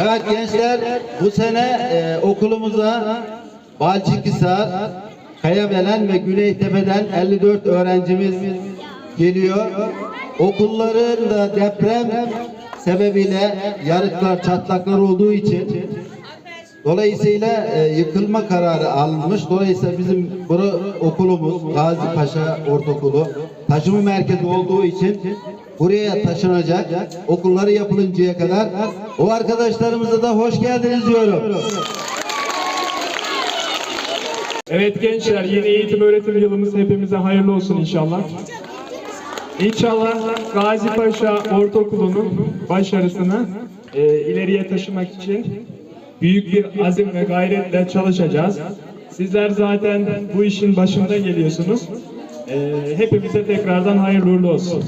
Evet gençler bu sene e, okulumuza Balçıkhisar, Kayabelen ve Güneytepe'den 54 öğrencimiz geliyor. Okulların da deprem sebebiyle yarıklar, çatlaklar olduğu için Dolayısıyla e, yıkılma kararı alınmış. Dolayısıyla bizim bura, okulumuz Gazi Paşa Ortaokulu taşıma merkezi olduğu için buraya taşınacak. Okulları yapılıncaya kadar o arkadaşlarımıza da hoş geldiniz diyorum. Evet gençler yeni eğitim öğretim yılımız hepimize hayırlı olsun inşallah. İnşallah Gazi Paşa Ortaokulu'nun başarısını e, ileriye taşımak için büyük bir azim ve gayretle çalışacağız. Sizler zaten bu işin başında geliyorsunuz. E, hepimize tekrardan hayırlı uğurlu olsun.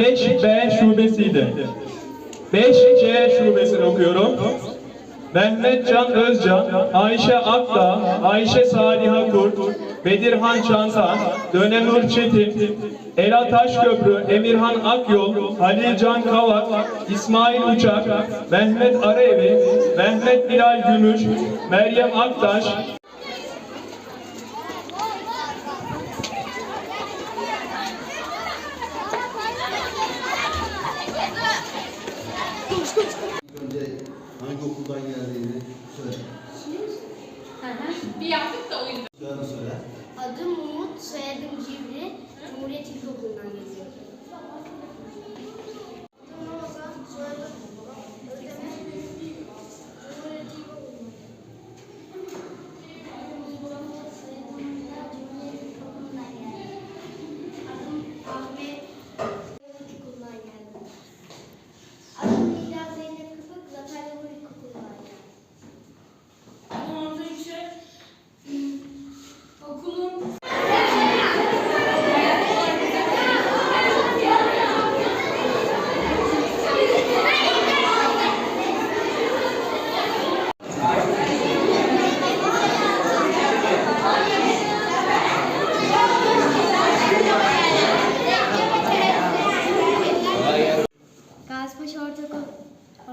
Beş b şubesiydi. 5C şubesini okuyorum. Mehmet Can Özcan, Ayşe Akdağ, Ayşe Saliha Kurt, Bedirhan Çantan, Dönenur Çetin, Ela Taşköprü, Emirhan Akyol, Halil Can Kavak, İsmail Uçak, Mehmet Araevi, Mehmet Bilal Gümüş, Meryem Aktaş, Önce hangi okuldan geldiğini söyle. Bir yaptık da o yüzden.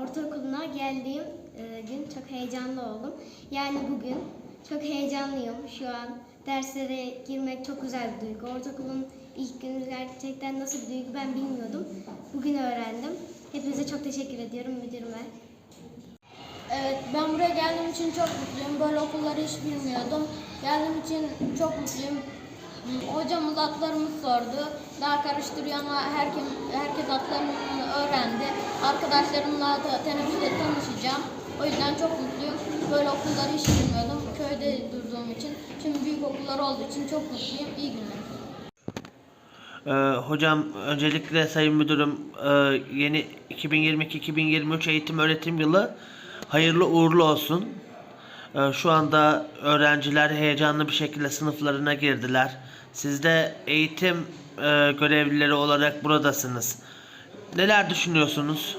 Ortaokulu'na geldiğim e, gün çok heyecanlı oldum. Yani bugün çok heyecanlıyım. Şu an derslere girmek çok güzel bir duygu. Ortaokulun ilk günü gerçekten nasıl bir duygu ben bilmiyordum. Bugün öğrendim. Hepinize çok teşekkür ediyorum müdürüme. Evet, ben buraya geldiğim için çok mutluyum. Böyle okulları hiç bilmiyordum. Geldiğim için çok mutluyum. Hmm, Hocamız atlarımız sordu. Daha karıştırıyor ama herkes, herkes atlarını öğrendi. Arkadaşlarımla da teneffüste tanışacağım. O yüzden çok mutluyum. Böyle okulları hiç bilmiyordum. Köyde durduğum için. Şimdi büyük okullar olduğu için çok mutluyum. İyi günler. Ee, hocam öncelikle sayın müdürüm e, yeni 2022-2023 eğitim öğretim yılı hayırlı uğurlu olsun. Ee, şu anda öğrenciler heyecanlı bir şekilde sınıflarına girdiler. Siz de eğitim e, görevlileri olarak buradasınız. Neler düşünüyorsunuz?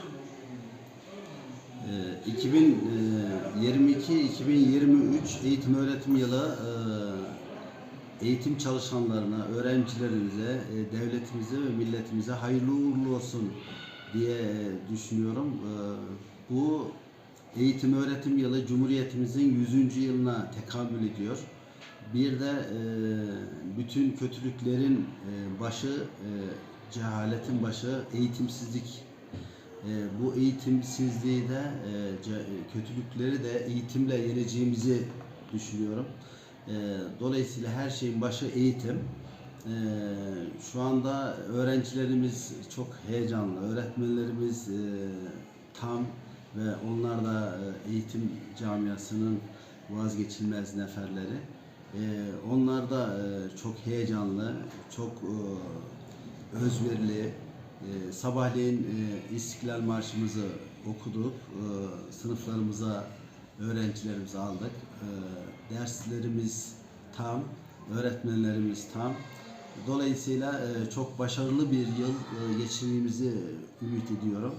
Ee, 2022-2023 eğitim öğretim yılı e, eğitim çalışanlarına, öğrencilerimize, e, devletimize ve milletimize hayırlı uğurlu olsun diye e, düşünüyorum. E, Bu eğitim öğretim yılı Cumhuriyetimizin 100. yılına tekamül ediyor. Bir de e, bütün kötülüklerin e, başı, e, cehaletin başı eğitimsizlik. E, bu eğitimsizliği de, e, ce- kötülükleri de eğitimle yeneceğimizi düşünüyorum. E, dolayısıyla her şeyin başı eğitim. E, şu anda öğrencilerimiz çok heyecanlı, öğretmenlerimiz e, tam ve onlar da e, eğitim camiasının vazgeçilmez neferleri. E, onlar da e, çok heyecanlı, çok e, özverili. E, sabahleyin İstiklal Marşımızı okuduk, e, sınıflarımıza öğrencilerimizi aldık. Derslerimiz tam, öğretmenlerimiz tam. Dolayısıyla e, çok başarılı bir yıl geçirdiğimizi ümit ediyorum.